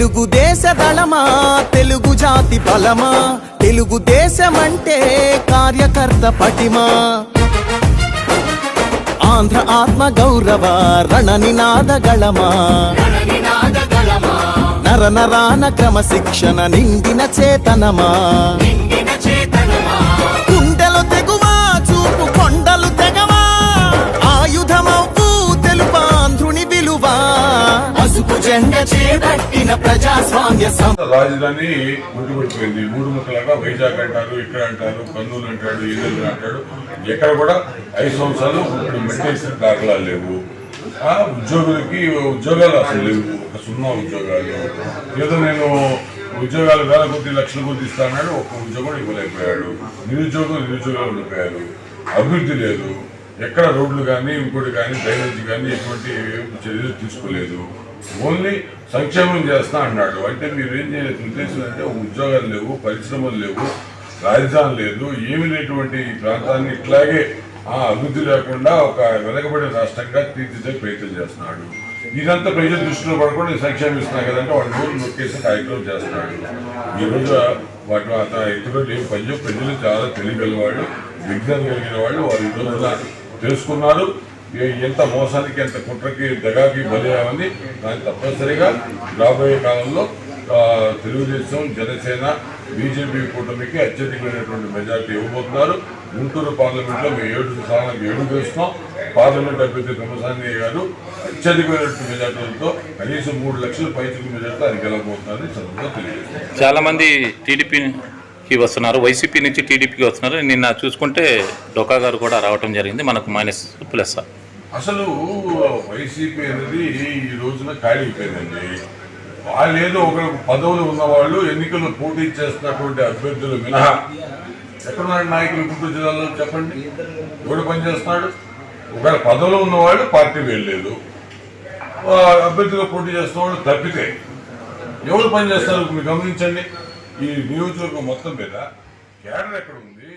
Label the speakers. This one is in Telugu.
Speaker 1: తెలుగుదేశ దళమా తెలుగు జాతి బలమా? తెలుగుదేశమంటే కార్యకర్త పటిమా? ఆంధ్ర ఆత్మ గౌరవ రణ నినాద గళమా? నర నరాన క్రమశిక్షణ నిండిన చేతనమా? గుండెలు తెగువా పసుపు జెండ చేపట్టిన ప్రజాస్వామ్య
Speaker 2: రాజధాని ముట్టుబడిపోయింది మూడు ముక్కలుగా వైజాగ్ అంటారు ఇక్కడ అంటారు కర్నూలు అంటాడు ఏలూరు అంటాడు. ఎక్కడ కూడా ఐదు సంవత్సరాలు ఇప్పుడు మెట్టేసిన దాఖలాలు లేవు. ఆ ఉద్యోగులకి ఉద్యోగాలు అసలు లేవు. ఒక సున్నా ఉద్యోగాలు. ఏదో నేను ఉద్యోగాలు వేల కొద్ది లక్షల కొద్ది ఇస్తానన్నాడు ఒక ఉద్యోగం ఇవ్వలేకపోయాడు. నిరుద్యోగం నిరుద్యోగాలు ఉండిపోయారు. అభివృద్ధి లేదు. ఎక్కడ రోడ్లు కానీ ఇంకోటి కానీ డ్రైనేజ్ కానీ ఎటువంటి చర్యలు తీసుకోలేదు. ఓన్లీ సంక్షేమం చేస్తా అన్నాడు. అంటే మీరు ఏం చేయలేదు? ఉద్దేశం అంటే ఉద్యోగాలు లేవు పరిశ్రమలు లేవు రాజధాని లేదు ఏమి లేటువంటి ఈ ప్రాంతాన్ని ఇట్లాగే ఆ అభివృద్ధి లేకుండా ఒక వెనకబడిన రాష్ట్రంగా తీర్చిదే ప్రయత్నం చేస్తున్నాడు. ఇదంతా ప్రజల దృష్టిలో పడకుండా సంక్షేమం ఇస్తున్నా కదంటే వాడు రోజు నొక్కేసి కార్యక్రమం చేస్తున్నాడు. ఈ రోజు వాటి అతను ఇతరులు ఏం పనిచేయ ప్రజలు చాలా తెలియగలవాడు విజ్ఞానం కలిగిన వాళ్ళు వారి రోజున తెలుసుకున్నారు ఎంత మోసానికి ఎంత కుట్రకి దగాకి బలియామని దాన్ని తప్పనిసరిగా రాబోయే కాలంలో తెలుగుదేశం జనసేన బీజేపీ కూటమికి అత్యధికమైనటువంటి మెజార్టీ ఇవ్వబోతున్నారు. గుంటూరు పార్లమెంట్లో మేము ఏడు స్థానాలకు ఏడు చేస్తున్నాం పార్లమెంట్ అభ్యర్థి బ్రహ్మసాని గారు అత్యధికమైనటువంటి మెజార్టీలతో కనీసం మూడు లక్షల పైసలు మెజార్టీ అది గెలవబోతున్నారని సందర్భంగా తెలియజేస్తున్నాం
Speaker 3: చాలా మంది టీడీపీ వస్తున్నారు వైసీపీ నుంచి టీడీపీకి వస్తున్నారు. నిన్న చూసుకుంటే డొకా గారు కూడా రావటం జరిగింది మనకు మైనస్ ప్లస్.
Speaker 2: అసలు వైసీపీ అనేది ఈ రోజున ఖాళీ అయిపోయిందండి వాళ్ళు ఏదో ఒక పదవులు ఉన్నవాళ్ళు ఎన్నికల్లో పోటీ చేస్తున్నటువంటి అభ్యర్థులు మినహా ఎక్కడున్నాడు నాయకులు గుంటూరు జిల్లాలో చెప్పండి? ఎవడు పనిచేస్తున్నాడు ఒకవేళ పదవులు ఉన్నవాళ్ళు పార్టీ వెళ్ళలేదు ఆ అభ్యర్థిగా పోటీ చేస్తున్న వాళ్ళు తప్పితే ఎవరు పనిచేస్తారు మీరు గమనించండి. ఈ నియోజకవర్గం మొత్తం మీద కేడర్ ఎక్కడ ఉంది?